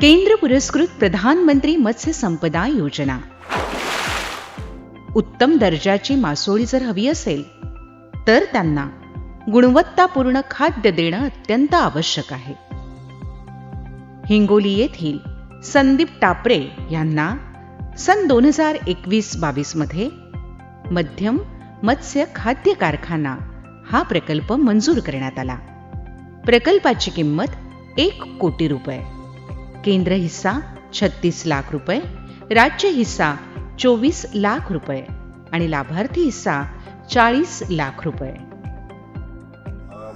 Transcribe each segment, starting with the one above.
केंद्र पुरस्कृत प्रधानमंत्री मत्स्य संपदा योजना. उत्तम दर्जाची मासोळी जर हवी असेल तर त्यांना गुणवत्तापूर्ण खाद्य देणं अत्यंत आवश्यक आहे. हिंगोली येथील संदीप टापरे यांना सन दोन हजार एकवीस बावीसमध्ये मध्यम मत्स्य खाद्य कारखाना हा प्रकल्प मंजूर करण्यात आला. प्रकल्पाची किंमत एक कोटी रुपये. केंद्र हिस्सा छत्तीस लाख रुपये राज्य हिस्सा चोवीस लाख रुपये आणि लाभार्थी हिस्सा चाळीस लाख रुपये.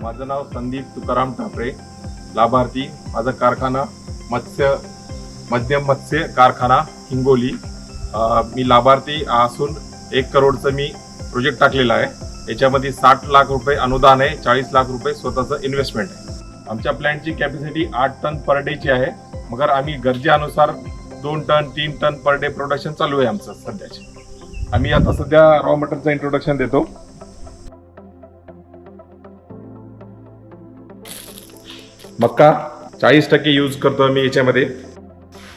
माझं नाव संदीप तुकाराम ठाकरे लाभार्थी. माझा कारखाना मत्स्य मध्यम मत्स्य कारखाना हिंगोली. मी लाभार्थी असून एक करोडचं मी प्रोजेक्ट टाकलेला आहे. याच्यामध्ये साठ लाख रुपये अनुदान आहे चाळीस लाख रुपये स्वतःचं इन्व्हेस्टमेंट आहे. आमच्या प्लॅनची कॅपॅसिटी आठ टन पर डेची आहे. मगर आम्ही गरजेनुसार दोन टन तीन टन पर डे प्रोडक्शन चालू आहे आमचं सध्याचे. आम्ही आता सध्या रॉ मटेरियलचं इंट्रोडक्शन देतो. मक्का चाळीस टक्के यूज करतो आम्ही याच्यामध्ये.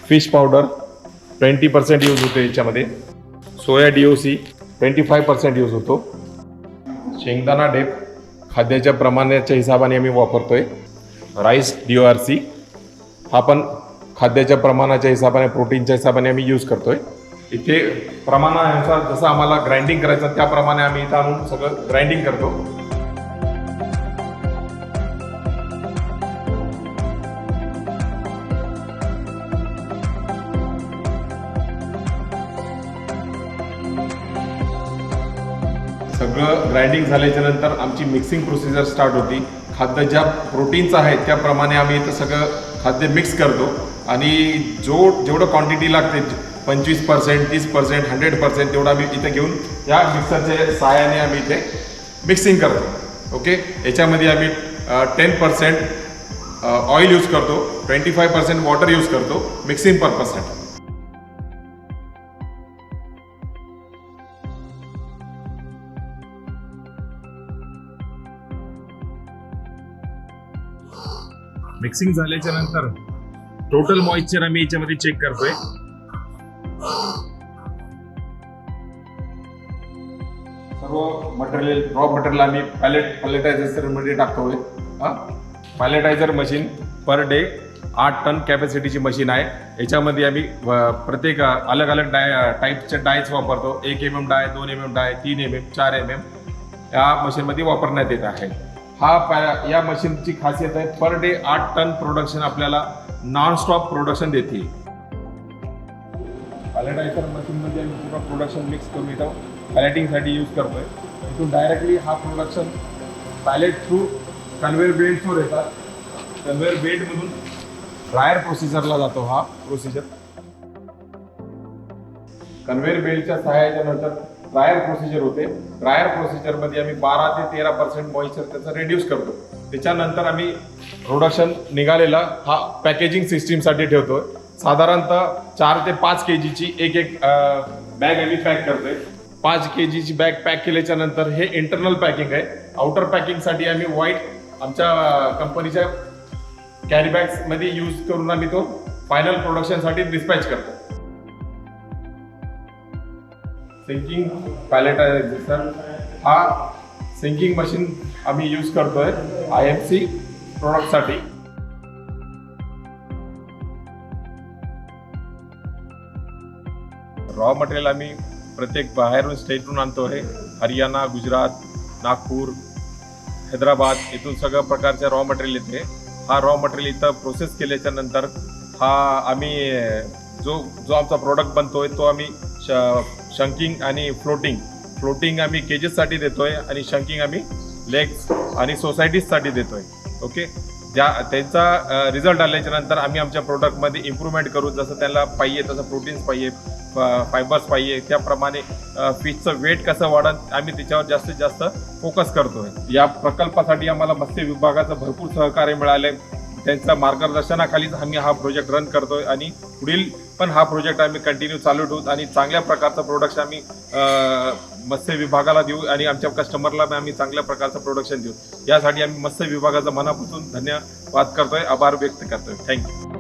Fish powder twenty percent use होतो याच्यामध्ये. Soya D O C twenty five percent use होतो. शेंगदाणा डेप खाद्याच्या प्रमाणाच्या हिशोबाने आम्ही वापरतोय. Rice D O R C हा पण खाद्याच्या प्रमाणाच्या हिशोबाने प्रोटीनच्या हिशोबाने आम्ही यूज करतोय. इथे प्रमाणानुसार जसं आम्हाला ग्राइंडिंग करायचं त्याप्रमाणे आम्ही इथं आणून सगळं ग्राइंडिंग करतो. सगळं ग्राइंडिंग झाल्याच्यानंतर आमची मिक्सिंग प्रोसिजर स्टार्ट होती. खाद्य ज्या प्रोटीनचं आहे त्याप्रमाणे आम्ही इथं सगळं खाद्य मिक्स करतो. आणि जो जेवढं क्वांटिटी लागते पंचवीस पर्सेंट तीस पर्सेंट हंड्रेड पर्सेंट तेवढं आम्ही इथं घेऊन या मिक्सरच्या सहाय्याने आम्ही इथे मिक्सिंग करतो. ओके याच्यामध्ये आम्ही टेन पर्सेंट ऑइल यूज करतो twenty five percent water use करतो मिक्सिंग पर्पजसाठी मिक्सिंग झाल्याच्यानंतर टोटल मॉइश्चर आम्ही याच्यामध्ये चेक करतोय. सर्व मटेरियल रॉ मटेरियल आम्ही पॅलेट पॅलेटायझरमध्ये टाकतोय. पॅलेटायझर मशीन पर डे आठ टन कॅपॅसिटीची मशीन आहे. याच्यामध्ये आम्ही प्रत्येक अलग अलग डाय टाईपचे डायच वापरतो. एक एम एम डाय दोन एम एम डाय तीन एम एम चार एम एम या मशीनमध्ये वापरण्यात येत आहे. हा पॅरा या मशीनची खासियत आहे पर डे आठ टन प्रोडक्शन आपल्याला नॉन स्टॉप प्रोडक्शन देते पॅलेटायझर मशीनमध्ये आम्ही पूर्ण प्रोडक्शन मिक्स करून इथं पॅलेटिंगसाठी यूज करतोय. इथून डायरेक्टली हा प्रोडक्शन पॅलेट थ्रू कन्व्हेअर बेल्टवर येतात. कन्व्हेअर बेल्टमधून ड्रायर प्रोसिजरला जातो हा प्रोसिजर कन्व्हेअर बेल्टच्या सहाय्याच्या नंतर ड्रायर प्रोसिजर होते. ड्रायर प्रोसिजरमध्ये आम्ही बारा ते तेरा पर्सेंट मॉइश्चर त्याचं रेड्यूस करतो. त्याच्यानंतर आम्ही प्रोडक्शन निघालेला हा पॅकेजिंग सिस्टीमसाठी ठेवतो साधारणतः चार ते पाच के जीची एक एक बॅग आम्ही पॅक करतोय. पाच के जीची बॅग पॅक केल्याच्यानंतर हे इंटरनल पॅकिंग आहे. आउटर पॅकिंगसाठी आम्ही व्हाईट आमच्या कंपनीच्या कॅरी यूज करून आम्ही तो फायनल प्रोडक्शनसाठी डिस्पॅच करतो. सिंकिंग पायलेट आहे सर हा सिंकिंग मशीन आम्ही यूज करतोय आय एम सी प्रोडक्टसाठी रॉ मटेरियल आम्ही प्रत्येक बाहेरून स्टेटहून आणतो आहे हरियाणा गुजरात नागपूर हैदराबाद इथून सगळ्या प्रकारचे रॉ मटेरियल येते. हा रॉ मटेरियल इथं प्रोसेस केल्याच्यानंतर हा आम्ही जो जो आमचा प्रोडक्ट बनतोय तो आम्ही श शंकिंग आणि फ्लोटिंग. फ्लोटिंग आम्ही केजेससाठी देतोय आणि शंकिंग आम्ही लेग्स आणि सोसायटीजसाठी देतोय. ओके ज्या त्यांचा रिझल्ट आल्याच्यानंतर आम्ही आमच्या प्रोडक्टमध्ये इम्प्रूव्हमेंट करू. जसं त्याला पाहिजे तसं प्रोटीन्स पाहिजे फायबर्स पाहिजे. त्याप्रमाणे फिशचं वेट कसं वाढत आम्ही त्याच्यावर जास्तीत जास्त फोकस करतोय. या प्रकल्पासाठी आम्हाला मत्स्य विभागाचं भरपूर सहकार्य मिळाले त्यांच्या मार्गदर्शनाखालीच आम्ही हा प्रोजेक्ट रन करतोय आणि पुढील पण हा प्रोजेक्ट आम्ही कंटिन्यू चालू ठेवू आणि चांगल्या प्रकारचं प्रोडक्शन आम्ही मत्स्य विभागाला देऊ आणि आमच्या कस्टमरला आम्ही चांगल्या प्रकारचं प्रोडक्शन देऊ. यासाठी आम्ही मत्स्य विभागाचा मनापासून धन्यवाद करतोय आभार व्यक्त करतोय. थँक्यू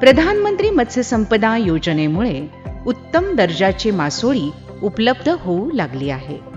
प्रधानमंत्री मत्स्य संपदा योजनेमुळे उत्तम दर्जाची मासोळी उपलब्ध होऊ लागली आहे.